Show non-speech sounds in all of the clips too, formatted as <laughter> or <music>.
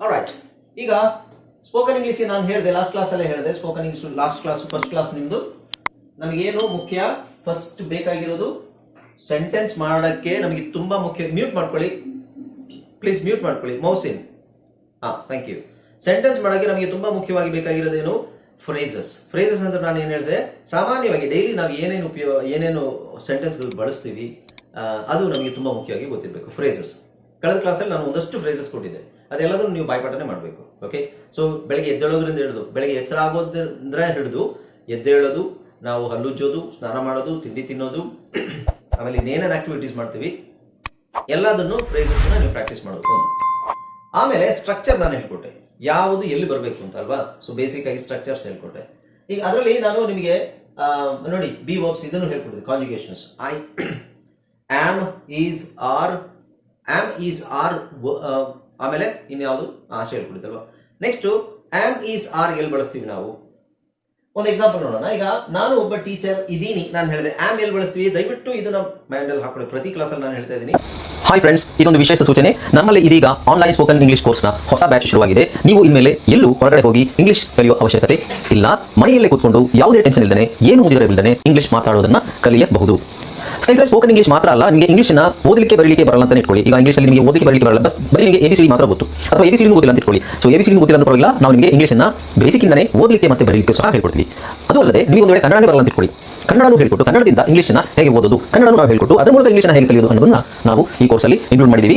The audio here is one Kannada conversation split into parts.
ರೈಟ್ ಈಗ ಸ್ಪೋಕನ್ ಇಂಗ್ಲಿಷ್ ನಾನು ಹೇಳಿದೆ ಲಾಸ್ಟ್ ಕ್ಲಾಸ್ ಅಲ್ಲೇ ಹೇಳಿದೆ. Spoken English last class first class ನಿಮ್ದು. ನಮಗೇನು ಮುಖ್ಯ? ಫಸ್ಟ್ ಬೇಕಾಗಿರೋದು ಸೆಂಟೆನ್ಸ್ ಮಾಡೋಕ್ಕೆ ನಮಗೆ ತುಂಬಾ ಮುಖ್ಯ. ಮ್ಯೂಟ್ ಮಾಡ್ಕೊಳ್ಳಿ. ಪ್ಲೀಸ್ ಮ್ಯೂಟ್ ಮಾಡ್ಕೊಳ್ಳಿ. ಮೌಸಿನ್ ಹಾ ಥ್ಯಾಂಕ್ ಯು ಸೆಂಟೆನ್ಸ್ ಮಾಡೋಕ್ಕೆ ನಮಗೆ ತುಂಬಾ ಮುಖ್ಯವಾಗಿ ಬೇಕಾಗಿರೋದೇನು? ಫ್ರೇಸಸ್ ಫ್ರೇಸಸ್ ಅಂತ ನಾನು ಏನು ಹೇಳಿದೆ? ಸಾಮಾನ್ಯವಾಗಿ ಡೈಲಿ ನಾವು ಏನೇನು ಉಪಯೋಗ ಏನೇನು ಸೆಂಟೆನ್ಸ್ಗಳು ಬಳಸ್ತೀವಿ ಅದು ನಮಗೆ ತುಂಬಾ ಮುಖ್ಯವಾಗಿ ಗೊತ್ತಿರಬೇಕು. ಫ್ರೇಸಸ್ ಕಳೆದ ಕ್ಲಾಸಲ್ಲಿ ನಾನು ಒಂದಷ್ಟು ಫ್ರೇಸಸ್ ಕೊಟ್ಟಿದ್ದೆ. ಅದೆಲ್ಲದನ್ನು ನೀವು ಬಾಯ್ಪಾಠನೆ ಮಾಡಬೇಕು ಓಕೆ ಸೊ ಬೆಳಗ್ಗೆ ಎದ್ದೇಳೋದ್ರಿಂದ ಹಿಡಿದು, ಬೆಳಗ್ಗೆ ಎಚ್ಚರ ಆಗೋದ್ರಿಂದ ಹಿಡಿದು, ಎದ್ದೇಳೋದು, ನಾವು ಹಲ್ಲುಜ್ಜೋದು ಸ್ನಾನ ಮಾಡೋದು, ತಿಂಡಿ ತಿನ್ನೋದು, <clears throat> ಆಮೇಲೆ ಇನ್ನೇನೇನು ಆಕ್ಟಿವಿಟೀಸ್ ಮಾಡ್ತೀವಿ, ಎಲ್ಲದನ್ನು ಫ್ರೇಸಸ್ ನೀವು ಪ್ರಾಕ್ಟೀಸ್ ಮಾಡಬೇಕು. ಆಮೇಲೆ ಸ್ಟ್ರಕ್ಚರ್ ನಾನು ಹೇಳ್ಕೊಟ್ಟೆ. ಯಾವುದು ಎಲ್ಲಿ ಬರಬೇಕು ಅಂತ ಅಲ್ವಾ? ಸೊ ಬೇಸಿಕ್ ಆಗಿ ಸ್ಟ್ರಕ್ಚರ್ಸ್ ಹೇಳ್ಕೊಟ್ಟೆ. ಈಗ ಅದರಲ್ಲಿ ನಾನು ನಿಮಗೆ ನೋಡಿ ಬಿ ವರ್ಬ್ಸ್ ಇದನ್ನು ಹೇಳ್ಕೊಡ್ತೀನಿ conjugations I am is are am is are ಆಮೇಲೆ ಇನ್ಯಾವುದು ಆಶೆ ಹೇಳ್ಕೊಡುತ್ತಲ್ವಾ? ನೆಕ್ಸ್ಟ್ ಆಮ್ ಈಸ್ ಆರ್ ಎಲ್ಲಿ ಬಳಸ್ತೀವಿ ನಾವು? ಒಂದು ಎಕ್ಸಾಂಪಲ್ ನೋಡೋಣ. ಈಗ ನಾನು ಒಬ್ಬ ಟೀಚರ್ ಇದೀನಿ ನಾನು ಹೇಳಿದೆ ಆಮ್ ಎಲ್ಲಿ ಬಳಸ್ತೀವಿ? ದಯವಿಟ್ಟು ಇದನ್ನ ಮೈಂಡಲ್ಲಿ ಹಾಕೊಳ್ಳಿ ಪ್ರತಿ ಕ್ಲಾಸಲ್ಲಿ ನಾನು ಹೇಳ್ತಾ ಇದ್ದೀನಿ. ಹಾಯ್ ಫ್ರೆಂಡ್ಸ್ ಇದೊಂದು ವಿಶೇಷ ಸೂಚನೆ. ನಮ್ಮಲ್ಲಿ ಇದೀಗ ಆನ್ಲೈನ್ ಸ್ಪೋಕನ್ ಇಂಗ್ಲಿಷ್ ಕೋರ್ಸ್ನ ಹೊಸ ಬ್ಯಾಚ್ ಶುರುವಾಗಿದೆ. ನೀವು ಇನ್ಮೇಲೆ ಎಲ್ಲೂ ಹೊರಗಡೆ ಹೋಗಿ ಇಂಗ್ಲಿಷ್ ಕಲಿಯುವ ಅವಶ್ಯಕತೆ ಇಲ್ಲ. ಮನೆಯಲ್ಲೇ ಕೂತ್ಕೊಂಡು ಯಾವುದೇ ಟೆನ್ಷನ್ ಇಲ್ಲದೆ ಏನು ಮುಗಿದಿರಬಿಲ್ಲದೆ ಇಂಗ್ಲಿಷ್ ಮಾತಾಡೋದನ್ನ ಕಲಿಯಬಹುದು. ಸ್ನೇಹಿತರೆ ಸ್ಪೋಕನ್ ಇಂಗ್ಲಿಷ್ ಮಾತ್ರ ಅಲ್ಲ, ನಿಮಗೆ ನ ಓದಲಿಕ್ಕೆ, ಬರಲಿಕ್ಕೆ ಬರಲ್ಲ ಅಂತ ಇಟ್ಕೊಳ್ಳಿ. ಈಗ ಇಂಗ್ಲಿಷಲ್ಲಿ ನಿಮಗೆ ಓದಲಿಕ್ಕೆ, ಬರಲಿಕ್ಕೆ ಬರಲ್ಲ. ಬಸ್ ಬರೀ ನಿಮಗೆ ಎ ಮಾತ್ರ ಗೊತ್ತು. ಅಥವಾ ಎ ಬಿ ಸಿ ಗೊತ್ತಿಲ್ಲ ಅಂತ ಇಟ್ಕೊಳ್ಳಿ. ಸೊ ಎ ಸಿ ಗೊತ್ತಿಲ್ಲ ಅಂತ ಪರವಾಗಿಲ್ಲ. ನಾವು ನಿಮಗೆ ಇಂಗ್ಲಿಷ್ನ ಬೇಸಿಕ್ಕಿಂದನೇ ಓದಲಿಕ್ಕೆ ಮತ್ತೆ ಬರಲಿಕ್ಕೆ ಸಹ ಹೇಳ್ಕೊಡ್ತೀವಿ. ಅದು ಅಲ್ಲದೆ ನೀವು ಒಂದು ವೇಳೆ ಕನ್ನಡನೇ ಬರಲ್ಲ ಅಂತ ಇಟ್ಕೊಳ್ಳಿ. ಕನ್ನಡನೂ ಹೇಳ್ಕೊಟ್ಟು, ಕನ್ನಡದಿಂದ ಇಂಗ್ಲಿಷ್ನ ಹೇಗೆ ಓದೋದು, ಕನ್ನಡನೂ ನಾವು ಹೇಳ್ಕೊಟ್ಟು, ಅದರ ಮೂಲಕ ಇಂಗ್ಲಿಷ್ನ ಹೇಗೆ ಕಲಿಯೋದು ಅನ್ನೋದನ್ನ ನಾವು ಈ ಕೋರ್ಸಲ್ಲಿ ಇನ್ಕ್ಲೂಡ್ ಮಾಡಿದ್ದೀವಿ.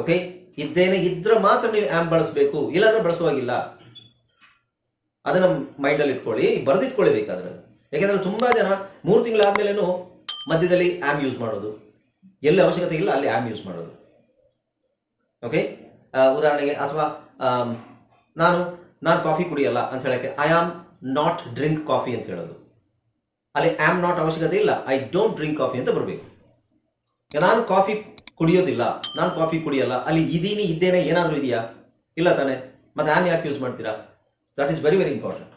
ಓಕೆ ಇದ್ದೇನೆ ಇದ್ರೆ ಮಾತ್ರ ನೀವು ಆಮ್ ಬಳಸಬೇಕು, ಇಲ್ಲಾಂದ್ರೆ ಬಳಸುವಾಗಿಲ್ಲ. ಅದನ್ನ ಮೈಂಡ್ ಅಲ್ಲಿ ಇಟ್ಕೊಳ್ಳಿ ಬರೆದಿಟ್ಕೊಳ್ಳಿ ಬೇಕಾದ್ರೆ ಯಾಕೆಂದ್ರೆ ತುಂಬಾ ಜನ ಮೂರು ತಿಂಗಳಾದ್ಮೇಲೇನು ಮಧ್ಯದಲ್ಲಿ ಆಮ್ ಯೂಸ್ ಮಾಡೋದು. ಎಲ್ಲಿ ಅವಶ್ಯಕತೆ ಇಲ್ಲ, ಅಲ್ಲಿ ಆಮ್ ಯೂಸ್ ಮಾಡೋದು. ಓಕೆ ಉದಾಹರಣೆಗೆ, ಅಥವಾ ನಾನು ನಾನು ಕಾಫಿ ಕುಡಿಯಲ್ಲ ಅಂತ ಹೇಳಕ್ಕೆ I am not drink coffee ಅಂತ ಹೇಳೋದು. ಅಲ್ಲಿ ಆಮ್ ನಾಟ್ ಅವಶ್ಯಕತೆ ಇಲ್ಲ. ಐ ಡೋಂಟ್ ಡ್ರಿಂಕ್ ಕಾಫಿ ಅಂತ ಬರಬೇಕು. ನಾನು ಕಾಫಿ ಕುಡಿಯೋದಿಲ್ಲ, ನಾನು ಕಾಫಿ ಕುಡಿಯಲ್ಲ, ಅಲ್ಲಿ ಇದೀನಿ, ಇದ್ದೇನೆ, ಏನಾದರೂ ಇದೆಯಾ? ಇಲ್ಲ ತಾನೆ. ಮತ್ತೆ ಆಮ್ ಯಾಕೆ ಯೂಸ್ ಮಾಡ್ತೀರಾ? That is very very important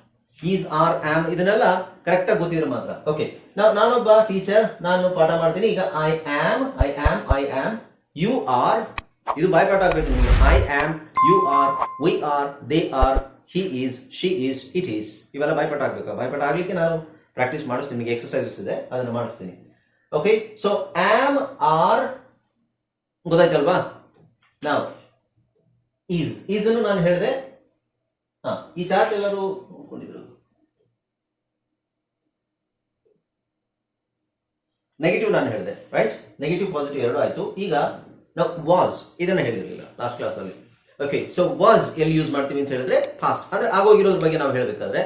is are am ಇದನ್ನೆಲ್ಲ ಕರೆಕ್ಟ್ ಆಗಿ ಗೊತ್ತಿದ್ರೆ ಮಾತ್ರ. ಓಕೆ ನಾವು, ನಾನೊಬ್ಬ ಟೀಚರ್ ನಾನು ಪಾಠ ಮಾಡ್ತೀನಿ. ಈಗ I am I am I am you are ಇದು ಬಾಯ್ಪಾಠ ಆಗ್ಬೇಕು ನಿಮಗೆ. I am you are we are they are he is she is it is ಇವೆಲ್ಲ ಬಾಯ್ಪಾಠ ಆಗ್ಬೇಕು? ಬಾಯ್ಪಾಠ ಆಗ್ಲಿಕ್ಕೆ ನಾನು ಪ್ರಾಕ್ಟೀಸ್ ಮಾಡಿಸ್ತೀನಿ. ನಿಮಗೆ ಎಕ್ಸರ್ಸೈಸಸ್ ಇದೆ. ಅದನ್ನು ಮಾಡಿಸ್ತೀನಿ. ಓಕೆ ಸೊ ಆಮ್ ಆರ್ ಗೊತ್ತಾಯ್ತಲ್ವಾ? ನಾವು ಈಸ್ ಈಸ್ ಅನ್ನು ನಾನು ಹೇಳಿದೆ. ಹಾ, ಈ ಚಾರ್ಟ್ ಎಲ್ಲರೂ ನೋಡ್ಕೊಂಡಿದ್ರು. ನೆಗೆಟಿವ್ ನಾನು ಹೇಳಿದೆ ರೈಟ್ ನೆಗೆಟಿವ್ ಪಾಸಿಟಿವ್ ಎರಡು ಆಯ್ತು. ಈಗ ನಾವು ವಾಸ್ ಇದನ್ನ ಹೇಳಿರಲಿಲ್ಲ ಲಾಸ್ಟ್ ಕ್ಲಾಸ್ ಅಲ್ಲಿ. ಓಕೆ ಸೊ ವಾಸ್ ಎಲ್ಲಿ ಯೂಸ್ ಮಾಡ್ತೀವಿ ಅಂತ ಹೇಳಿದ್ರೆ ಫಾಸ್ಟ್ ಅಂದ್ರೆ, ಆಗೋಗಿರೋದ್ರ ಬಗ್ಗೆ ನಾವು ಹೇಳಬೇಕಾದ್ರೆ,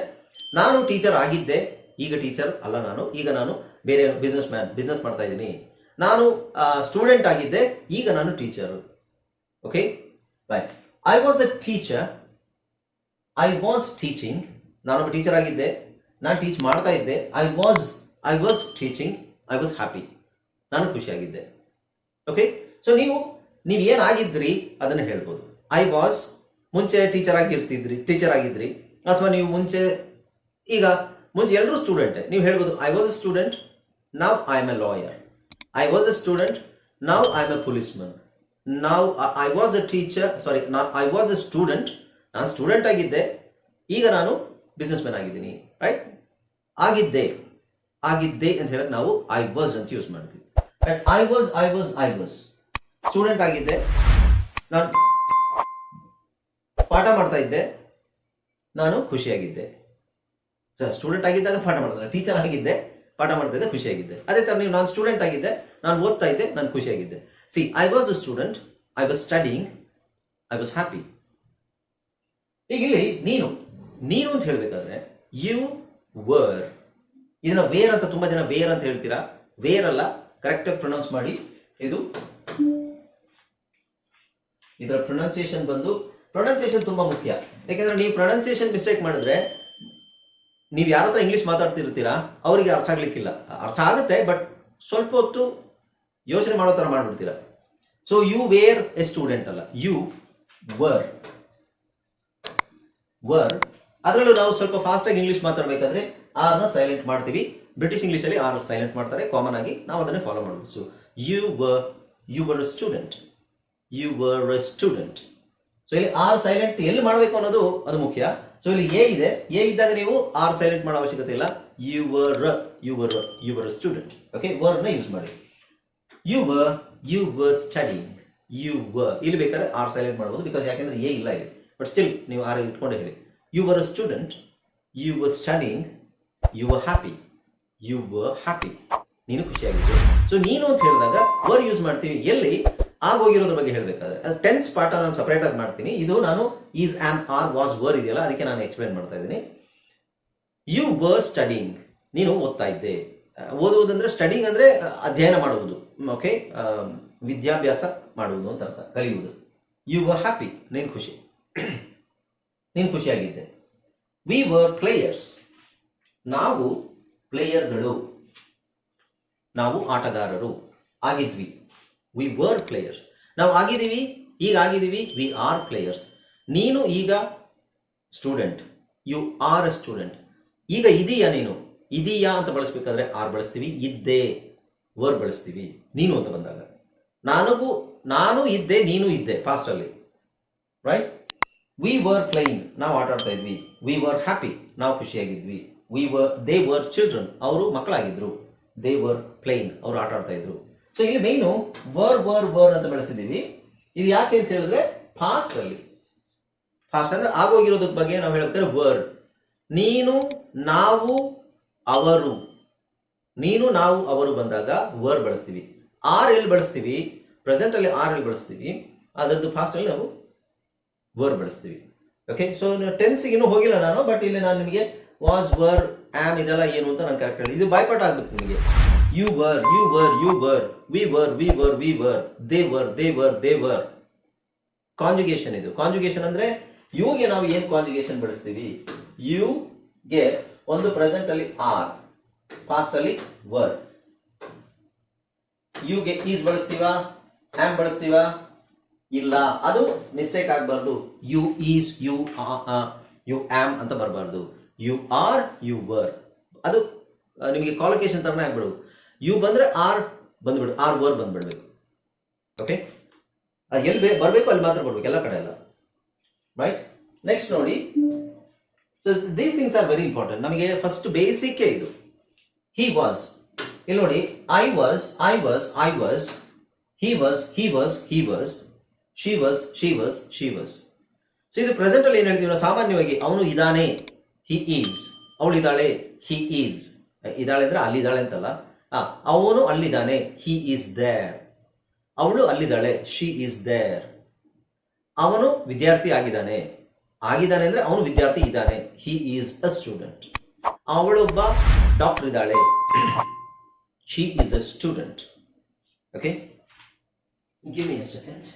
ನಾನು ಟೀಚರ್ ಆಗಿದ್ದೆ. ಈಗ ಟೀಚರ್ ಅಲ್ಲ ನಾನು. ಈಗ ನಾನು ಬೇರೆ ಬಿಸ್ನೆಸ್ ಮ್ಯಾನ್ ಬಿಸ್ನೆಸ್ ಮಾಡ್ತಾ ಇದ್ದೀನಿ. ನಾನು ಸ್ಟೂಡೆಂಟ್ ಆಗಿದ್ದೆ, ಈಗ ನಾನು teacher okay right I was a teacher I was teaching ನಾನೊಬ್ಬ ಟೀಚರ್ ಆಗಿದ್ದೆ. ನಾನು ಟೀಚ್ ಮಾಡ್ತಾ ಇದ್ದೆ. I was I was teaching I was happy ನಾನು ಖುಷಿಯಾಗಿದ್ದೆ. ಓಕೆ ಸೊ ನೀವು ನೀವು ಏನಾಗಿದ್ರಿ? ಅದನ್ನು ಹೇಳ್ಬೋದು. ಐ ವಾಸ್ ಮುಂಚೆ ಟೀಚರ್ ಆಗಿರ್ತಿದ್ರಿ ಟೀಚರ್ ಆಗಿದ್ರಿ. ಅಥವಾ ನೀವು ಮುಂಚೆ, ಈಗ ಮುಂಚೆ ಎಲ್ಲರೂ ಸ್ಟೂಡೆಂಟ್ ನೀವು ಹೇಳ್ಬೋದು ಐ ವಾಸ್ ಅ ಸ್ಟೂಡೆಂಟ್ ನಾವ್ I am a lawyer I was a student ನಾವು ಐ ಆಮ್ ಎ ಮ್ಯಾನ್ ನಾವು I was a teacher sorry I was a student ನಾನು ಸ್ಟೂಡೆಂಟ್ ಆಗಿದ್ದೆ, ಈಗ ನಾನು ಬಿಸ್ನೆಸ್ ಮ್ಯಾನ್ ಆಗಿದ್ದೀನಿ ರೈಟ್ ಆಗಿದ್ದೆ ಆಗಿದ್ದೆ ಅಂತ ಹೇಳಕ್ ನಾವು ಐ ವಾಸ್ ಅಂತ ಯೂಸ್ ಮಾಡ್ತೀವಿ. Right I was I was I was student ಆಗಿದ್ದೆ, ನಾನು ಪಾಠ ಮಾಡ್ತಾ ಇದ್ದೆ, ನಾನು ಖುಷಿಯಾಗಿದ್ದೆ. ಸರ್ ಸ್ಟೂಡೆಂಟ್ ಆಗಿದ್ದಾಗ ಪಾಠ ಮಾಡ್ತಾರೆ ಟೀಚರ್ ಆಗಿದ್ದೆ ಪಾಠ ಮಾಡ್ತಾ ಇದ್ದೆ, ಖುಷಿಯಾಗಿದ್ದೆ. ಅದೇ ತರ ನೀವು ನಾನು ಸ್ಟೂಡೆಂಟ್ ಆಗಿದ್ದೆ, ನಾನು ಓದ್ತಾ ಇದ್ದೆ, ನಾನು ಖುಷಿಯಾಗಿದ್ದೆ. See I was a student I was studying I was happy ಈಗ ಇಲ್ಲಿ ನೀನು ನೀನು ಅಂತ ಹೇಳ್ಬೇಕಾದ್ರೆ ಯು ವರ್ ಇದನ್ನ ವೇರ್ ಅಂತ ತುಂಬಾ ಜನ ವೇರ್ ಅಂತ ಹೇಳ್ತೀರಾ? ವೇರ್ ಅಲ್ಲ ಕರೆಕ್ಟ್ ಆಗಿ ಪ್ರೊನೌನ್ಸ್ ಮಾಡಿ. ಇದು ಇದರ ಪ್ರೊನೌನ್ಸಿಯೇಷನ್ ಬಂದು ಪ್ರೊನೌನ್ಸಿಯೇಷನ್ ತುಂಬಾ ಮುಖ್ಯ. ಯಾಕಂದ್ರೆ ನೀವು ಪ್ರೊನೌನ್ಸಿಯೇಷನ್ ಮಿಸ್ಟೇಕ್ ಮಾಡಿದ್ರೆ ನೀವು ಯಾರ ಹತ್ರ ಇಂಗ್ಲಿಷ್ ಮಾತಾಡ್ತಿರ್ತೀರಾ, ಅವರಿಗೆ ಅರ್ಥ ಆಗ್ಲಿಕ್ಕಿಲ್ಲ. ಅರ್ಥ ಆಗುತ್ತೆ ಬಟ್ ಸ್ವಲ್ಪ ಹೊತ್ತು ಯೋಚನೆ ಮಾಡೋ ತರ ಮಾಡ್ಬಿಡ್ತೀರಾ. So you were a student ಅಲ್ಲ. ಯು ವರ್ ವರ್ ಅದರಲ್ಲೂ ನಾವು ಸ್ವಲ್ಪ ಫಾಸ್ಟ್ ಆಗಿ ಇಂಗ್ಲಿಷ್ ಮಾತಾಡ್ಬೇಕಾದ್ರೆ ನ ಸೈಲೆಂಟ್ ಮಾಡ್ತೀವಿ. ಬ್ರಿಟಿಷ್ ಇಂಗ್ಲಿಷ್ ಅಲ್ಲಿ ಆರ್ ಸೈಲೆಂಟ್ ಮಾಡ್ತಾರೆ. ಕಾಮನ್ ಆಗಿ ನಾವು ಅದನ್ನೇ ಫಾಲೋ ಮಾಡೋದು. So you were you were student you were a student so ಇಲ್ಲಿ ಆರ್ ಸೈಲೆಂಟ್ ಎಲ್ಲಿ ಮಾಡಬೇಕು ಅನ್ನೋದು ಅದು ಮುಖ್ಯ. ಸೊ ಇಲ್ಲಿ ಎ ಇದೆ. ಎ ಇದ್ದಾಗ ನೀವು ಆರ್ ಸೈಲೆಂಟ್ ಮಾಡೋ ಅವಶ್ಯಕತೆ ಇಲ್ಲ. You were you were you were student okay Verna use ಮಾಡಿ. You were you were studying you were ಇಲ್ಲಿ ಬೇಕಾದ್ರೆ ಆರ್ ಸೈಲೆಂಟ್ ಮಾಡಬಹುದು ಬಿಕಾಸ್ ಯಾಕೆಂದ್ರೆ ಎ ಇಲ್ಲ ಇಲ್ಲಿ. ಬಟ್ ಸ್ಟಿಲ್ ನೀವು ಆರ್ ಇಟ್ಕೊಂಡೇ ಹೇಳಿ you were a student you were studying you were happy you were happy ನೀನು ಖುಷಿಯಾಗಿದ್ದು. ಸೊ ನೀನು ಅಂತ ಹೇಳಿದಾಗ ವರ್ ಯೂಸ್ ಮಾಡ್ತೀವಿ. ಎಲ್ಲಿ? ಆಗೋಗಿರೋದ್ರ ಬಗ್ಗೆ ಹೇಳ್ಬೇಕಾದ್ರೆ ಟೆನ್ಸ್ ಪಾಠ ನಾನು ಸಪರೇಟ್ ಆಗಿ ಮಾಡ್ತೀನಿ. ಇದು ನಾನು is am are was were ಇದೆಯಲ್ಲ, ಅದಕ್ಕೆ ನಾನು ಎಕ್ಸ್ಪ್ಲೇನ್ ಮಾಡ್ತಾ ಇದ್ದೀನಿ. ಯು ವರ್ ಸ್ಟಡಿಂಗ್ ನೀನು ಓದ್ತಾ ಇದ್ದೆ. ಓದುವುದಂದ್ರೆ ಸ್ಟಡಿಂಗ್ ಅಂದ್ರೆ ಅಧ್ಯಯನ ಮಾಡುವುದು. ಓಕೆ ವಿದ್ಯಾಭ್ಯಾಸ ಮಾಡುವುದು ಅಂತ ಅರ್ಥ. ಕಲಿಯುವುದು. ಯು ವರ್ ಹ್ಯಾಪಿ ನೀನು ಖುಷಿ. <clears throat> ನೀನು ಖುಷಿಯಾಗಿದ್ದೆ. ವಿ ವರ್ ಪ್ಲೇಯರ್ಸ್ ನಾವು ಪ್ಲೇಯರ್ಗಳು. ನಾವು ಆಟಗಾರರು. ಆಗಿದ್ವಿ. ವಿ ವರ್ ಪ್ಲೇಯರ್ಸ್ ನಾವು ಆಗಿದ್ದೀವಿ? ಈಗ ಆಗಿದ್ದೀವಿ? ವಿ ಆರ್ ಪ್ಲೇಯರ್ಸ್ ನೀನು ಈಗ student you are a student ಈಗ ಇದೀಯಾ ನೀನು? ಇದೀಯಾ ಅಂತ ಬಳಸ್ಬೇಕಾದ್ರೆ ಆರ್ ಬಳಸ್ತೀವಿ. ಇದ್ದೇ ವರ್ ಬಳಸ್ತೀವಿ. ನೀನು ಅಂತ ಬಂದಾಗ. ನನಗೂ, ನಾನು ಇದ್ದೆ, ನೀನು ಇದ್ದೆ ಫಾಸ್ಟಲ್ಲಿ ರೈಟ್ ವಿ ವರ್ ಪ್ಲೇಯಿಂಗ್ ನಾವು ಆಟ ಆಡ್ತಾ ಇದ್ವಿ. ವಿ ವರ್ ಹ್ಯಾಪಿ ನಾವು ಖುಷಿಯಾಗಿದ್ವಿ. We were they were children ಅವರು ಮಕ್ಕಳಾಗಿದ್ರು. ದೇ ವರ್ ಪ್ಲೇಯಿಂಗ್ ಅವರು ಆಟ ಆಡ್ತಾ ಇದ್ರು. ಸೊ ಇಲ್ಲಿ ಮೈನು ವರ್ ವರ್ ವರ್ ಅಂತ ಬಳಸಿದೀವಿ. ಇದು ಯಾಕೆ ಅಂತ ಹೇಳಿದ್ರೆ ಫಾಸ್ಟ್ ಅಲ್ಲಿ. ಫಾಸ್ಟ್ ಅಂದ್ರೆ ಆಗೋಗಿರೋದ್ರ ಬಗ್ಗೆ ನಾವು ಹೇಳ್ತೇವೆ ವರ್ ನೀನು, ನಾವು, ಅವರು. ನೀನು, ನಾವು, ಅವರು ಬಂದಾಗ ವರ್ ಬಳಸ್ತೀವಿ. ಆರ್ ಎಲ್ಲಿ ಬಳಸ್ತೀವಿ? ಪ್ರೆಸೆಂಟ್ ಅಲ್ಲಿ ಆರ್ ಎಲ್ಲಿ ಬಳಸ್ತೀವಿ? ಅದರದ್ದು ಫಾಸ್ಟ್ ಅಲ್ಲಿ ನಾವು ವರ್ ಬಳಸ್ತೀವಿ. ಓಕೆ ಸೊ ಟೆನ್ಸ್ ಹೋಗಿಲ್ಲ ನಾನು ಬಟ್ ಇಲ್ಲಿ ನಾನು ನಿಮಗೆ ವಾಸ್ ವರ್ ಆಮ್ ಇದೆಲ್ಲ ಏನು ಅಂತ ನಾನು ಕರೆಕ್ಟ್ ಹೇಳಿ ಇದು ಬಾಯ್ಪಾಠ ಆಗ್ಬೇಕು ನಿಮಗೆ. You were you were you were we were we were we were they were they were they were conjugation ಇದು. ಕಾಂಜುಗೇಷನ್ ಅಂದ್ರೆ ಯುಗೆ ನಾವು ಏನ್ ಕಾಂಜುಗೇಷನ್ ಬಳಸ್ತೀವಿ? ಯು ಗೆ ಒಂದು ಪ್ರೆಸೆಂಟ್ ಅಲ್ಲಿ ಆರ್ ಪಾಸ್ಟ್ ಅಲ್ಲಿ ವರ್ ಯುಗೆ ಈಸ್ ಬಳಸ್ತೀವಾ? ಆಮ್ ಬಳಸ್ತೀವಾ? ಇಲ್ಲ. ಅದು ಮಿಸ್ಟೇಕ್ ಆಗಬಾರ್ದು. You is you you am ಅಂತ ಬರಬಾರ್ದು. ಯು ಆರ್ ಯು ವರ್ ಅದು ನಿಮಗೆ ಕ್ವಾಲಿಫಿಕೇಶನ್ ತರನೇ ಆಗ್ಬಿಡು ಯು ಬಂದ್ರೆ ಆರ್ ಬಂದ್ಬಿಡು ಆರ್ ವರ್ ಬಂದ್ಬಿಡ್ಬೇಕು. ಓಕೆ ಅದು ಎಲ್ಲಿ ಬರಬೇಕು, ಅಲ್ಲಿ ಮಾತ್ರ ಬರ್ಬೇಕು, ಎಲ್ಲ ಕಡೆ ಎಲ್ಲ. ರೈಟ್ ನೆಕ್ಸ್ಟ್ ನೋಡಿ. So these things are very important ನಮಗೆ ಫಸ್ಟ್ ಬೇಸಿಕ್ ಇದು. ಹಿ ವಾಸ್ ಇಲ್ಲಿ ನೋಡಿ I was I was I was he was he was he was she was she was she was so ಇದು ಪ್ರೆಸೆಂಟ್ ಅಲ್ಲಿ ಏನ್ ಹೇಳ್ತೀವಿ ಸಾಮಾನ್ಯವಾಗಿ ಅವನು ಇದಾನೆ ಹಿ ಈಸ್ ಅವಳಿದ್ದಾಳೆ ಹಿ ಈಸ್ ಇದ್ದಾಳೆ ಅಂದ್ರೆ ಅಲ್ಲಿದ್ದಾಳೆ ಅಂತಲ್ಲ. ಅವನು ಅಲ್ಲಿದ್ದಾನೆ ಹಿ ಈಸ್ ದೇರ್ ಅವಳು ಅಲ್ಲಿದ್ದಾಳೆ ಶಿ ಈಸ್ ದೇರ್ ಅವನು ವಿದ್ಯಾರ್ಥಿ ಆಗಿದ್ದಾನೆ. ಆಗಿದ್ದಾನೆ ಅಂದ್ರೆ ಅವನು ವಿದ್ಯಾರ್ಥಿ ಇದ್ದಾನೆ ಹಿ ಈಸ್ ಅ ಸ್ಟೂಡೆಂಟ್ ಅವಳೊಬ್ಬ ಡಾಕ್ಟರ್ ಇದ್ದಾಳೆ she is a student okay give me second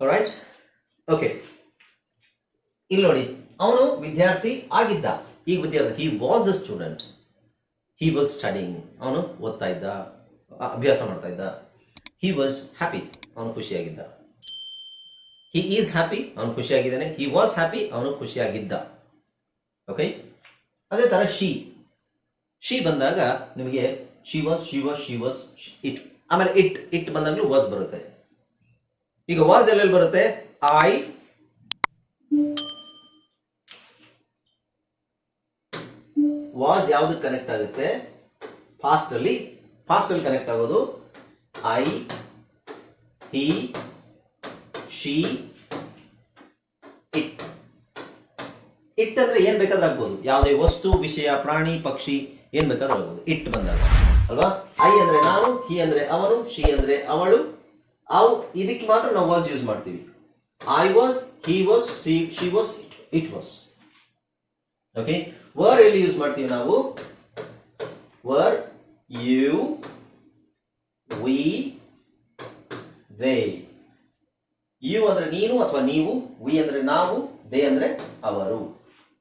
right okay ಇಲ್ಲಿ ನೋಡಿ, ಅವನು ವಿದ್ಯಾರ್ಥಿ ಆಗಿದ್ದ. ಈಗ ವಿದ್ಯಾರ್ಥಿ he was a student he was studying ಅವನು ಓದ್ತಾ ಇದ್ದ, ಅಭ್ಯಾಸ ಮಾಡ್ತಾ ಇದ್ದ. ಹಿ ವಾಸ್ ಹ್ಯಾಪಿ ಅವನು ಖುಷಿಯಾಗಿದ್ದ. ಹಿ ಈಸ್ ಹ್ಯಾಪಿ ಅವನು ಖುಷಿಯಾಗಿದ್ದಾನೆ. ಹಿ ವಾಸ್ ಹ್ಯಾಪಿ ಅವನು ಖುಷಿಯಾಗಿದ್ದ. ಓಕೆ ಅದೇ ತರ ಶಿ ಶಿ ಬಂದಾಗ ನಿಮಗೆ she was she was she was it ಆಮೇಲೆ ಇಟ್ ಇಟ್ ಬಂದಾಗಲೂ ವಾಸ್ ಬರುತ್ತೆ. ಈಗ ವಾಸ್ ಎಲ್ಲೆಲ್ಲಿ ಬರುತ್ತೆ? ಐ ವಾಸ್ ಯಾವ್ದಕ್ಕೆ ಕನೆಕ್ಟ್ ಆಗುತ್ತೆ? ಫಾಸ್ಟ್ ಅಲ್ಲಿ. ಫಾಸ್ಟ್ ಅಲ್ಲಿ ಕನೆಕ್ಟ್ ಆಗೋದು. I he she it it ಅಂದ್ರೆ ಏನ್ ಬೇಕಾದ್ರೆ ಆಗ್ಬೋದು. ಯಾವುದೇ ವಸ್ತು, ವಿಷಯ, ಪ್ರಾಣಿ, ಪಕ್ಷಿ, ಏನ್ ಬೇಕಾದ್ರೂ ಆಗ್ಬೋದು. ಇಟ್ ಬಂದಾಗ. ಅಲ್ವಾ? ಐ ಅಂದ್ರೆ ನಾನು ಹಿ ಅಂದ್ರೆ ಅವನು ಶಿ ಅಂದ್ರೆ ಅವಳು. ಅವು ಇದಕ್ಕೆ ಮಾತ್ರ ನಾವು ವಾಸ್ ಯೂಸ್ ಮಾಡ್ತೀವಿ. I was he was see she was it was okay were ಎಲ್ಲಿ ಯೂಸ್ ಮಾಡ್ತೀವಿ ನಾವು? Were you we they you ಅಂದ್ರೆ ನೀನು ಅಥವಾ ನೀವು ವಿ ಅಂದ್ರೆ ನಾವು ದೇ ಅಂದ್ರೆ ಅವರು.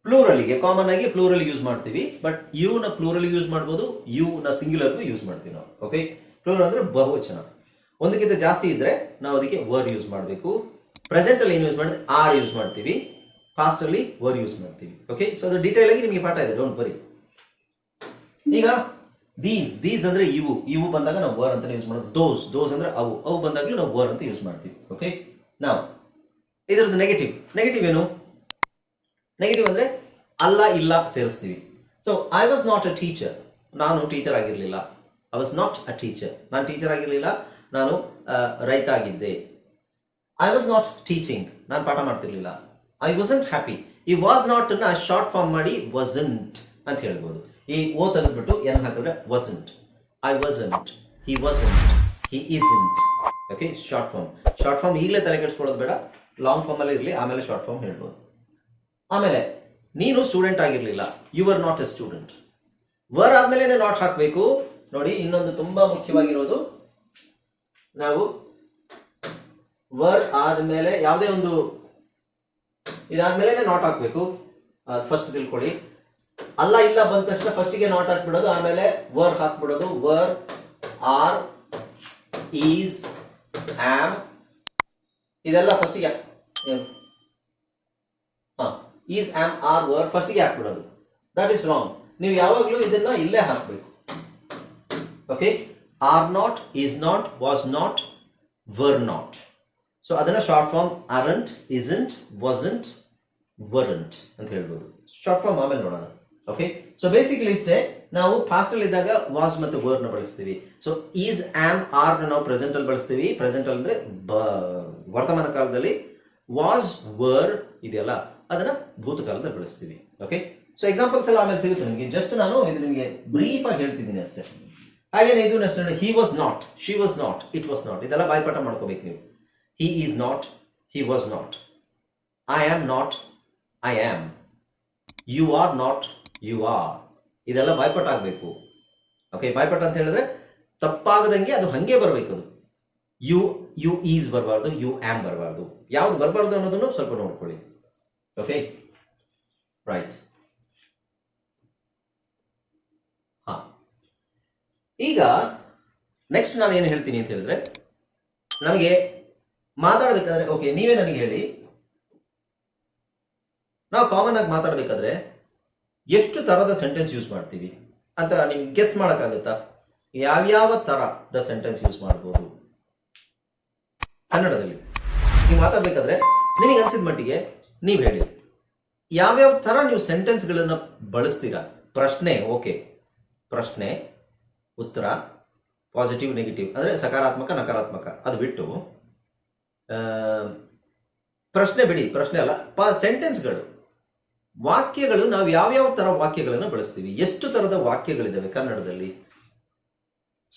ಪ್ಲೂರಲ್ಗೆ ಕಾಮನ್ ಆಗಿ ಪ್ಲೂರಲ್ ಯೂಸ್ ಮಾಡ್ತೀವಿ. ಬಟ್ ಯು ನ ಪ್ಲೂರಲ್ ಯೂಸ್ ಮಾಡ್ಬೋದು ಯು ನ ಸಿಂಗ್ಯುಲರ್ಗೂ ಯೂಸ್ ಮಾಡ್ತೀವಿ ನಾವು. ಓಕೆ ಪ್ಲೂರಲ್ ಅಂದ್ರೆ ಬಹುವಚನ. ಒಂದಕ್ಕಿಂತ ಜಾಸ್ತಿ ಇದ್ರೆ ನಾವು ಅದಕ್ಕೆ ವರ್ ಯೂಸ್ ಮಾಡಬೇಕು. ಪ್ರೆಸೆಂಟ್ ಅಲ್ಲಿ ಏನು ಯೂಸ್ ಮಾಡಿದ್ರೆ ಆರ್ ಯೂಸ್ ಮಾಡ್ತೀವಿ. ಪಾಸ್ಟ್ ಅಲ್ಲಿ ವರ್ ಯೂಸ್ ಮಾಡ್ತೀವಿ. ಓಕೆ ಸೊ ಅದು ಡೀಟೇಲ್ ಆಗಿ ನಿಮಗೆ ಪಾಠ ಇದೆ. ಡೋಂಟ್ ಬರಿ ಈಗ ದೀಸ್ ದೀಸ್ ಅಂದ್ರೆ ಇವು. ಇವು ಬಂದಾಗ ನಾವು ವರ್ ಅಂತ ಯೂಸ್ ಮಾಡೋದು. ದೋಸ್ ದೋಸ್ ಅಂದ್ರೆ ಅವು. ಅವು ಬಂದಾಗಲೂ ನಾವು ವರ್ ಅಂತ ಯೂಸ್ ಮಾಡ್ತೀವಿ. ಓಕೆ ನಾವು ಇದರದ್ದು ನೆಗೆಟಿವ್ ನೆಗೆಟಿವ್ ಏನು? ನೆಗೆಟಿವ್ ಅಂದ್ರೆ ಅಲ್ಲ, ಇಲ್ಲ ಸೇರಿಸ್ತೀವಿ. So I was not a teacher ನಾನು ಟೀಚರ್ ಆಗಿರಲಿಲ್ಲ. I was not a teacher ನಾನು ಟೀಚರ್ ಆಗಿರಲಿಲ್ಲ. ನಾನು ರೈತ ಆಗಿದ್ದೆ ಐ ವಾಸ್ ನಾಟ್ ಟೀಚಿಂಗ್ ನಾನು ಪಾಠ ಮಾಡ್ತಿರ್ಲಿಲ್ಲ. ಐ ವಾಸಂಟ್ ಹ್ಯಾಪಿ ಈ ವಾಸ್ ನಾಟ್ನ ಶಾರ್ಟ್ ಫಾರ್ಮ್ ಮಾಡಿ ವಸಂಟ್ ಅಂತ ಹೇಳ್ಬೋದು. ಈ ಓ ತೆಗೆದ್ಬಿಟ್ಟು ಏನ್ ಹಾಕಿದ್ರೆ wasn't I wasn't he wasn't he isn't okay short form short form ಈಗಲೇ ತಲೆ ಕೆಡಿಸ್ಕೊಳ್ಳೋದು ಬೇಡ. ಲಾಂಗ್ ಫಾರ್ಮ್ ಅಲ್ಲಿ ಇರಲಿ, ಆಮೇಲೆ ಶಾರ್ಟ್ ಫಾರ್ಮ್ ಹೇಳ್ಬೋದು. ಆಮೇಲೆ, ನೀನು ಸ್ಟೂಡೆಂಟ್ ಆಗಿರಲಿಲ್ಲ. You are not a student were ಆದ್ಮೇಲೆ ನಾಟ್ ಹಾಕಬೇಕು. ನೋಡಿ, ಇನ್ನೊಂದು ತುಂಬಾ ಮುಖ್ಯವಾಗಿರೋದು ನಾವು ವರ್ ಆದ್ಮೇಲೆ ಯಾವುದೇ ಒಂದು ಇದಾದ್ಮೇಲೆ ನಾಟ್ ಹಾಕ್ಬೇಕು. ಫಸ್ಟ್ ತಿಳ್ಕೊಳ್ಳಿ. ಅಲ್ಲ, ಇಲ್ಲ ಬಂದ ತಕ್ಷಣ ಫಸ್ಟಿಗೆ ನಾಟ್ ಹಾಕ್ಬಿಡೋದು, ಆಮೇಲೆ ವರ್ ಹಾಕ್ಬಿಡೋದು. ವರ್ ಆರ್ ಈಸ್ ಆಮ್ ಇದೆಲ್ಲ ಫಸ್ಟಿಗೆ ಈಸ್ ಆಮ್ ಆರ್ ವರ್ ಫಸ್ಟಿಗೆ ಹಾಕ್ಬಿಡೋದು. ದಟ್ ಇಸ್ ರಾಂಗ್ ನೀವು ಯಾವಾಗಲೂ ಇದನ್ನ ಇಲ್ಲೇ ಹಾಕ್ಬೇಕು. Okay are not is not was not were not so ಅದನ್ನ short form aren't isn't wasn't weren't ಅಂತ ಹೇಳ್ಬೋದು. ಶಾರ್ಟ್ ಫಾರ್ಮ್ ಆಮೇಲೆ ನೋಡೋಣ. ಓಕೆ ಸೊ ಬೇಸಿಕಲಿ ಇಷ್ಟೇ, ನಾವು ಪಾಸ್ಟ್ ಅಲ್ಲಿ ಇದ್ದಾಗ ವಾಸ್ ಮತ್ತು ವರ್ನ ಬಳಸ್ತೀವಿ. ಸೊ ಈಸ್ ಆಮ್ ಆರ್ ನಾವು ಪ್ರೆಸೆಂಟ್ ಅಲ್ಲಿ ಬಳಸ್ತೀವಿ. ಪ್ರೆಸೆಂಟ್ ಅಂದ್ರೆ ವರ್ತಮಾನ ಕಾಲದಲ್ಲಿ ವಾಸ್ ವರ್ ಇದೆಯಲ್ಲ, ಅದನ್ನ ಭೂತಕಾಲದಲ್ಲಿ ಬಳಸ್ತೀವಿ. ಓಕೆ ಸೊ ಎಕ್ಸಾಂಪಲ್ಸ್ ಎಲ್ಲ ಆಮೇಲೆ ಸಿಗುತ್ತೆ ನಿಮಗೆ. ಜಸ್ಟ್ ನಾನು ಇದು ನಿಮಗೆ ಬ್ರೀಫ್ ಆಗಿ ಹೇಳ್ತಿದ್ದೀನಿ ಅಷ್ಟೇ. ಹಾಗೇನೆ ಇದು next he was not she was not it was not ಇದೆಲ್ಲ ಬಾಯ್ಪಾಠ ಮಾಡ್ಕೋಬೇಕು ನೀವು. He is not he was not I am not I am you are not you are ಇದೆಲ್ಲ ಬಾಯ್ಪಾಠ ಆಗಬೇಕು. ಓಕೆ ಬಾಯ್ಪಾಠ ಅಂತ ಹೇಳಿದ್ರೆ ತಪ್ಪಾಗದಂಗೆ ಅದು ಹಂಗೆ ಬರಬೇಕು ಅದು. ಯು ಯು ಈಸ್ ಬರಬಾರ್ದು ಯು ಆಮ್ ಬರಬಾರ್ದು. ಯಾವ್ದು ಬರಬಾರ್ದು ಅನ್ನೋದನ್ನು ಸ್ವಲ್ಪ ನೋಡ್ಕೊಳ್ಳಿ. ಓಕೆ ರೈಟ್ ಹಾ ಈಗ ನೆಕ್ಸ್ಟ್ ನಾನು ಏನು ಹೇಳ್ತೀನಿ ಅಂತ ಹೇಳಿದ್ರೆ, ನನಗೆ ಮಾತಾಡಬೇಕಾದ್ರೆ ಓಕೆ ನೀವೇ ನನಗೆ ಹೇಳಿ. ನಾವು ಕಾಮನ್ ಆಗಿ ಮಾತಾಡಬೇಕಾದ್ರೆ, ಎಷ್ಟು ತರದ ಸೆಂಟೆನ್ಸ್ ಯೂಸ್ ಮಾಡ್ತೀವಿ? ಅಂತ ನಿಮ್ಗೆ ಗೆಸ್ ಮಾಡಕ್ಕಾಗುತ್ತಾ? ಯಾವ್ಯಾವ ತರದ ಸೆಂಟೆನ್ಸ್ ಯೂಸ್ ಮಾಡ್ಬೋದು? ಕನ್ನಡದಲ್ಲಿ. ನೀವು ಮಾತಾಡ್ಬೇಕಾದ್ರೆ ನಿಮಗೆ ಅನ್ಸಿದ ಮಟ್ಟಿಗೆ ನೀವು ಹೇಳಿ. ಯಾವ್ಯಾವ ತರ ನೀವು ಸೆಂಟೆನ್ಸ್ಗಳನ್ನ ಬಳಸ್ತೀರಾ? ಪ್ರಶ್ನೆ ಓಕೆ ಪ್ರಶ್ನೆ ಉತ್ತರ ಪಾಸಿಟಿವ್ ನೆಗೆಟಿವ್ ಅಂದರೆ ಸಕಾರಾತ್ಮಕ, ನಕಾರಾತ್ಮಕ. ಅದು ಬಿಟ್ಟು ಪ್ರಶ್ನೆ ಬಿಡಿ, ಪ್ರಶ್ನೆ ಅಲ್ಲ, ಪ ಸೆಂಟೆನ್ಸ್ಗಳು ವಾಕ್ಯಗಳು, ನಾವು ಯಾವ್ಯಾವ ಥರ ವಾಕ್ಯಗಳನ್ನು ಬಳಸ್ತೀವಿ? ಎಷ್ಟು ಥರದ ವಾಕ್ಯಗಳಿದ್ದಾವೆ ಕನ್ನಡದಲ್ಲಿ?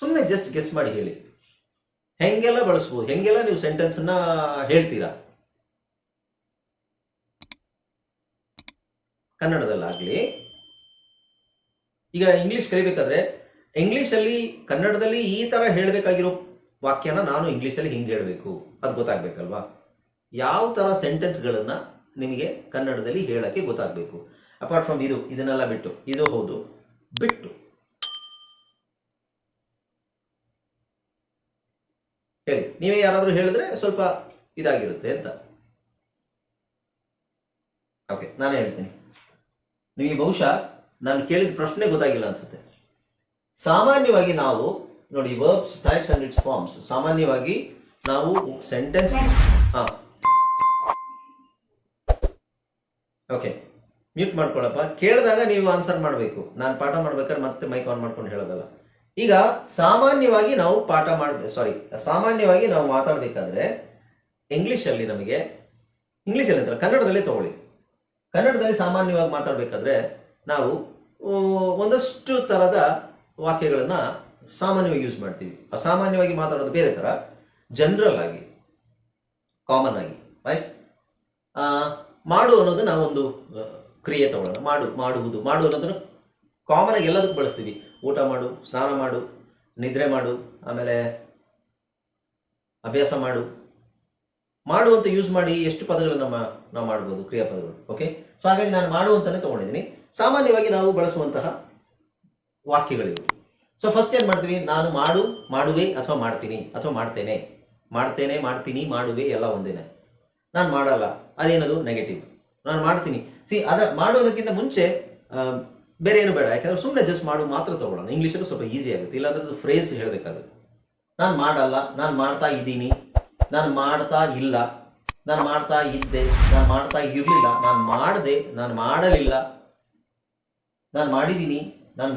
ಸುಮ್ಮನೆ ಜಸ್ಟ್ ಗೆಸ್ ಮಾಡಿ ಹೇಳಿ. ಹೆಂಗೆಲ್ಲ ಬಳಸ್ಬೋದು? ಹೆಂಗೆಲ್ಲ ನೀವು ಸೆಂಟೆನ್ಸ್ ಅನ್ನ ಹೇಳ್ತೀರಾ? ಕನ್ನಡದಲ್ಲಾಗ್ಲಿ. ಈಗ ಇಂಗ್ಲಿಷ್ ಕಲಿಬೇಕಾದ್ರೆ ಇಂಗ್ಲಿಷ್ ಅಲ್ಲಿ ಕನ್ನಡದಲ್ಲಿ ಈ ತರ ಹೇಳಬೇಕಾಗಿರೋ ವಾಕ್ಯನ ನಾನು ಇಂಗ್ಲಿಷ್ ಅಲ್ಲಿ ಹಿಂಗೆ ಹೇಳಬೇಕು. ಅದು ಗೊತ್ತಾಗ್ಬೇಕಲ್ವಾ? ಯಾವ ತರ ಸೆಂಟೆನ್ಸ್ ಗಳನ್ನ ನಿಮಗೆ ಕನ್ನಡದಲ್ಲಿ ಹೇಳಕ್ಕೆ ಗೊತ್ತಾಗ್ಬೇಕು. ಅಪಾರ್ಟ್ ಫ್ರಮ್ ಇದು, ಇದನ್ನೆಲ್ಲ ಬಿಟ್ಟು, ಇದು ಹೌದು, ಬಿಟ್ಟು. ಹೇಳಿ, ನೀವೇ ಯಾರಾದರೂ ಹೇಳಿದ್ರೆ ಸ್ವಲ್ಪ ಇದಾಗಿರುತ್ತೆ ಅಂತ. ಓಕೆ ನಾನೇ ಹೇಳ್ತೀನಿ. ನಿಮಗೆ ಬಹುಶಃ ನಾನು ಕೇಳಿದ ಪ್ರಶ್ನೆ ಗೊತ್ತಾಗಿಲ್ಲ ಅನ್ಸುತ್ತೆ. ಸಾಮಾನ್ಯವಾಗಿ ನಾವು ನೋಡಿ verbs types and its forms ಸಾಮಾನ್ಯವಾಗಿ ನಾವು ಸೆಂಟೆನ್ಸ್ ಹಾ. ಓಕೆ ಮ್ಯೂಟ್ ಮಾಡ್ಕೊಳಪ್ಪ. ಕೇಳಿದಾಗ ನೀವು ಆನ್ಸರ್ ಮಾಡಬೇಕು. ನಾನು ಪಾಠ ಮಾಡ್ಬೇಕಾದ್ರೆ ಮತ್ತೆ ಮೈಕ್ ಆನ್ ಮಾಡ್ಕೊಂಡು ಹೇಳೋದಲ್ಲ. ಈಗ ಸಾಮಾನ್ಯವಾಗಿ ನಾವು ಪಾಠ ಮಾಡಬೇಕು ಸಾರಿ ಸಾಮಾನ್ಯವಾಗಿ ನಾವು ಮಾತಾಡಬೇಕಾದ್ರೆ ಇಂಗ್ಲಿಷ್ ಅಲ್ಲಿ ನಮಗೆ ಇಂಗ್ಲಿಷ್ ಅಲ್ಲಿ ಅಂತಾರೆ ಕನ್ನಡದಲ್ಲಿ ತಗೊಳ್ಳಿ. ಕನ್ನಡದಲ್ಲಿ ಸಾಮಾನ್ಯವಾಗಿ ಮಾತಾಡಬೇಕಾದ್ರೆ ನಾವು ಒಂದಷ್ಟು ತರದ ವಾಕ್ಯಗಳನ್ನ ಸಾಮಾನ್ಯವಾಗಿ ಯೂಸ್ ಮಾಡ್ತೀವಿ. ಅಸಾಮಾನ್ಯವಾಗಿ ಮಾತಾಡೋದು ಬೇರೆ ತರ ಜನರಲ್ ಆಗಿ ಕಾಮನ್ ಆಗಿ ರೈಟ್ ಮಾಡು ಅನ್ನೋದು ಒಂದು ಕ್ರಿಯೆ ತಗೊಳ್ಳೋಣ. ಮಾಡು, ಮಾಡುವುದು. ಮಾಡು ಅನ್ನೋದನ್ನು ಕಾಮನ್ ಆಗಿ ಎಲ್ಲದಕ್ಕೂ ಬಳಸ್ತೀವಿ. ಊಟ ಮಾಡು, ಸ್ನಾನ ಮಾಡು, ನಿದ್ರೆ ಮಾಡು, ಆಮೇಲೆ ಅಭ್ಯಾಸ ಮಾಡು. ಮಾಡು ಅಂತ ಯೂಸ್ ಮಾಡಿ ಎಷ್ಟು ಪದಗಳು ನಮ್ಮ ನಾವು ಮಾಡ್ಬೋದು, ಕ್ರಿಯಾಪದಗಳು. ಓಕೆ ಸೊ ಹಾಗಾಗಿ ನಾನು ಮಾಡು ಅಂತಾನೆ ತಗೊಂಡಿದ್ದೀನಿ. ಸಾಮಾನ್ಯವಾಗಿ ನಾವು ಬಳಸುವಂತಹ ವಾಕ್ಯಗಳಿವು. ಸೊ ಫಸ್ಟ್ ಏನ್ ಮಾಡ್ತೀವಿ? ನಾನು ಮಾಡು, ಮಾಡುವೆ ಅಥವಾ ಮಾಡ್ತೀನಿ, ಅಥವಾ ಮಾಡ್ತೇನೆ. ಮಾಡ್ತೇನೆ, ಮಾಡ್ತೀನಿ, ಮಾಡುವೆ ಎಲ್ಲ ಒಂದೇನೆ. ನಾನು ಮಾಡಲ್ಲ, ಅದೇನದು? ನೆಗೆಟಿವ್ ನಾನು ಮಾಡ್ತೀನಿ. ಸಿ ಅದ ಮಾಡೋದಕ್ಕಿಂತ ಮುಂಚೆ ಬೇರೆ ಏನು ಬೇಡ. ಯಾಕಂದ್ರೆ ಸುಮ್ಮನೆ ಜಸ್ಟ್ ಮಾಡು, ಮಾತ್ರ ತಗೊಳ್ಳೋಣ. ಇಂಗ್ಲೀಷಲ್ಲಿ ಸ್ವಲ್ಪ ಈಸಿ ಆಗುತ್ತೆ. ಇಲ್ಲಾಂದ್ರೆ ಫ್ರೇಸ್ ಹೇಳಬೇಕಾಗುತ್ತೆ. ನಾನು ಮಾಡಲ್ಲ, ನಾನು ಮಾಡ್ತಾ ಇದ್ದೀನಿ. ನಾನು ಮಾಡ್ತಾ ಇಲ್ಲ. ನಾನು ಮಾಡ್ತಾ ಇದ್ದೆ. ನಾನು ಮಾಡ್ತಾ ಇರಲಿಲ್ಲ. ನಾನು ಮಾಡಿದೆ, ನಾನು ಮಾಡಲಿಲ್ಲ. ನಾನು ಮಾಡಿದ್ದೀನಿ. ನಾನು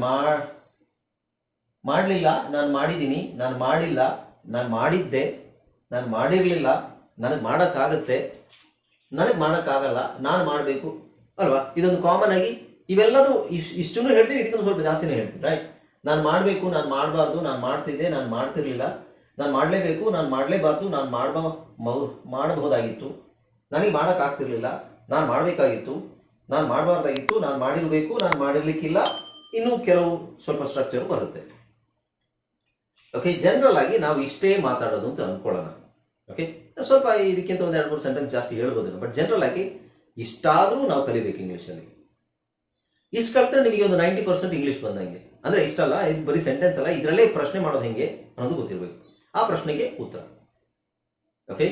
ಮಾಡಲಿಲ್ಲ, ನಾನು ಮಾಡಿದ್ದೀನಿ ನಾನು ಮಾಡಿಲ್ಲ, ನಾನು ಮಾಡಿದ್ದೆ, ನಾನು ಮಾಡಿರಲಿಲ್ಲ, ನನಗೆ ಮಾಡೋಕ್ಕಾಗತ್ತೆ, ನನಗೆ ಮಾಡೋಕ್ಕಾಗಲ್ಲ, ನಾನು ಮಾಡಬೇಕು, ಅಲ್ವಾ? ಇದೊಂದು ಕಾಮನ್ ಆಗಿ ಇವೆಲ್ಲದೂ ಇಷ್ಟು, ಇಷ್ಟನ್ನು ಹೇಳ್ತೀವಿ, ಇದಕ್ಕೊಂದು ಸ್ವಲ್ಪ ಜಾಸ್ತಿನೇ ಹೇಳ್ತೀವಿ ರೈಟ್ ನಾನು ಮಾಡಬೇಕು, ನಾನು ಮಾಡಬಾರ್ದು, ನಾನು ಮಾಡ್ತಿದ್ದೆ, ನಾನು ಮಾಡ್ತಿರ್ಲಿಲ್ಲ, ನಾನು ಮಾಡಲೇಬೇಕು, ನಾನು ಮಾಡಲೇಬಾರ್ದು, ನಾನು ಮಾಡ್ಬ ಮಾಡಬಹುದಾಗಿತ್ತು, ನನಗೆ ಮಾಡೋಕ್ಕಾಗ್ತಿರ್ಲಿಲ್ಲ, ನಾನು ಮಾಡಬೇಕಾಗಿತ್ತು, ನಾನು ಮಾಡಬಾರ್ದಾಗಿತ್ತು, ನಾನು ಮಾಡಿರಬೇಕು, ನಾನು ಮಾಡಿರ್ಲಿಕ್ಕಿಲ್ಲ ಇನ್ನೂ ಕೆಲವು ಸ್ವಲ್ಪ ಸ್ಟ್ರಕ್ಚರ್ ಬರುತ್ತೆ. ಓಕೆ ಜನರಲ್ ಆಗಿ ನಾವು ಇಷ್ಟೇ ಮಾತಾಡೋದು ಅಂತ ಅನ್ಕೊಳ್ಳೋಣ. ಓಕೆ ಸ್ವಲ್ಪ ಇದಕ್ಕಿಂತ ಒಂದು ಎರಡು ಮೂರು ಸೆಂಟೆನ್ಸ್ ಜಾಸ್ತಿ ಹೇಳ್ಬೋದು ಬಟ್ ಜನರಲ್ ಆಗಿ ಇಷ್ಟಾದರೂ ನಾವು ಕಲಿಬೇಕು ಇಂಗ್ಲೀಷಲ್ಲಿ ಇಷ್ಟು ಕಲ್ತ್ರೆ ನಿಮಗೆ ಒಂದು ನೈಂಟಿ ಪರ್ಸೆಂಟ್ ಇಂಗ್ಲೀಷ್ ಬಂದಂಗೆ. ಅಂದ್ರೆ ಇಷ್ಟಲ್ಲ ಇದು ಬರೀ ಸೆಂಟೆನ್ಸ್ ಅಲ್ಲ, ಇದರಲ್ಲೇ ಪ್ರಶ್ನೆ ಮಾಡೋದು ಹೆಂಗೆ ಅನ್ನೋದು ಗೊತ್ತಿರಬೇಕು. ಆ ಪ್ರಶ್ನೆಗೆ ಉತ್ತರ. ಓಕೆ